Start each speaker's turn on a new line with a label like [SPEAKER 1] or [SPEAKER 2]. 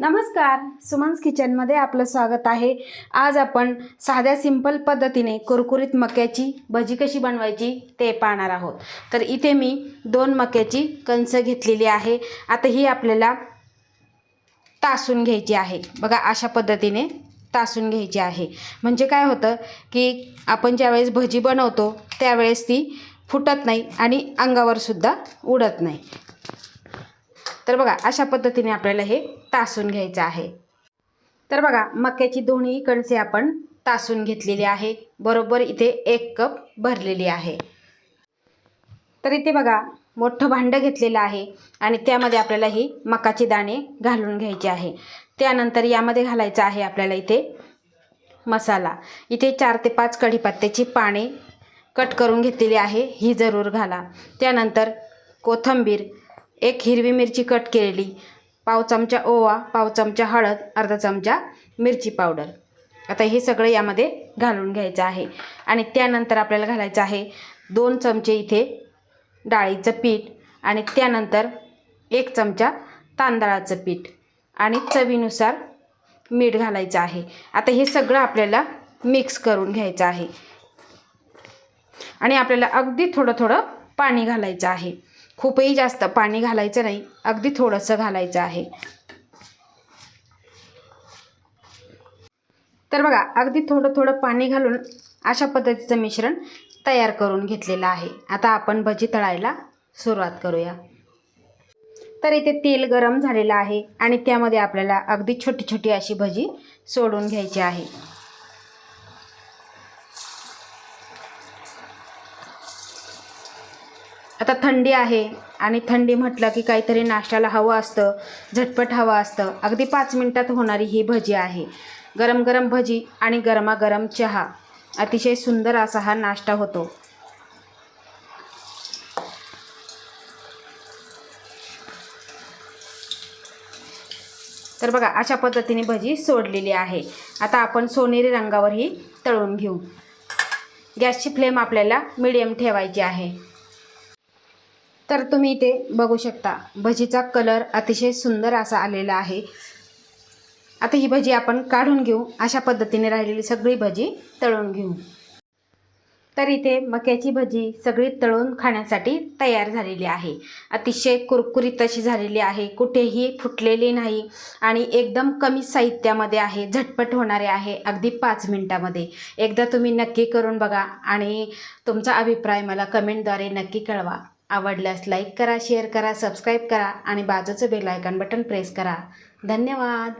[SPEAKER 1] नमस्कार. सुमन्स किचनमध्ये आपलं स्वागत आहे. आज आपण साध्या सिंपल पद्धतीने कुरकुरीत मक्याची भजी कशी बनवायची ते पाहणार आहोत. तर इथे मी दोन मक्याची कणस घेतलेली आहे. आता ही आपल्याला तासून घ्यायची आहे. बघा अशा पद्धतीने तासून घ्यायची आहे. म्हणजे काय होतं की आपण ज्यावेळेस भजी बनवतो त्यावेळेस ती फुटत नाही आणि अंगावरसुद्धा उडत नाही. तर बघा अशा पद्धतीने आपल्याला हे तासून घ्यायचं आहे. तर बघा मक्याची दोन्ही कणसे आपण तासून घेतलेली आहे. बरोबर इथे एक कप भरलेली आहे. तर इथे बघा मोठं भांडं घेतलेलं आहे आणि त्यामध्ये आपल्याला ही मकाचे दाणे घालून घ्यायचे आहे. त्यानंतर यामध्ये घालायचं आहे आपल्याला इथे मसाला. इथे चार ते पाच कढीपत्त्याची पाने कट करून घेतलेली आहे ही जरूर घाला. त्यानंतर कोथंबीर एक हिरवी मिरची कट केलेली पाव चमचा ओवा पाव चमचा हळद अर्धा चमचा मिरची पावडर. आता हे सगळं यामध्ये घालून घ्यायचं आहे. आणि त्यानंतर आपल्याला घालायचं आहे दोन चमचे इथे डाळीचं पीठ आणि त्यानंतर एक चमचा तांदळाचं पीठ आणि चवीनुसार मीठ घालायचं आहे. आता हे सगळं आपल्याला मिक्स करून घ्यायचं आहे. आणि आपल्याला अगदी थोडं थोडं पाणी घालायचं आहे. खूपही जास्त पाणी घालायचं नाही अगदी थोडंसं घालायचं आहे. तर बघा अगदी थोडं थोडं पाणी घालून अशा पद्धतीचं मिश्रण तयार करून घेतलेलं आहे. आता आपण भजी तळायला सुरुवात करूया. तर इथे तेल गरम झालेलं आहे आणि त्यामध्ये आपल्याला अगदी छोटी छोटी अशी भजी सोडून घ्यायची आहे. आता थंडी आहे आणि थंडी म्हटलं की काहीतरी नाश्त्याला हवं असतं झटपट हवं असतं. अगदी पाच मिनटात होणारी ही भजी आहे. गरम गरम भजी आणि गरमागरम चहा. अतिशय सुंदर असा हा नाश्ता होतो. तर बघा अशा पद्धतीने भजी सोडलेली आहे. आता आपण सोनेरी रंगावर ही तळून घेऊ. गॅसची फ्लेम आपल्याला मिडियम ठेवायची आहे. तर तुम्ही इथे बघू शकता भजीचा कलर अतिशय सुंदर असा आलेला आहे. आता ही भजी आपण काढून घेऊ. अशा पद्धतीने राहिलेली सगळी भजी तळून घेऊ. तर इथे मक्याची भजी सगळी तळून खाण्यासाठी तयार झालेली आहे. अतिशय कुरकुरीत अशी झालेली आहे. कुठेही फुटलेली नाही आणि एकदम कमी साहित्यामध्ये आहे. झटपट होणारे आहे. अगदी पाच मिनटामध्ये. एकदा तुम्ही नक्की करून बघा आणि तुमचा अभिप्राय मला कमेंटद्वारे नक्की कळवा. आवडल्यास लाईक करा शेअर करा सबस्क्राईब करा आणि बाजूचं बेल आयकॉन बटन प्रेस करा. धन्यवाद.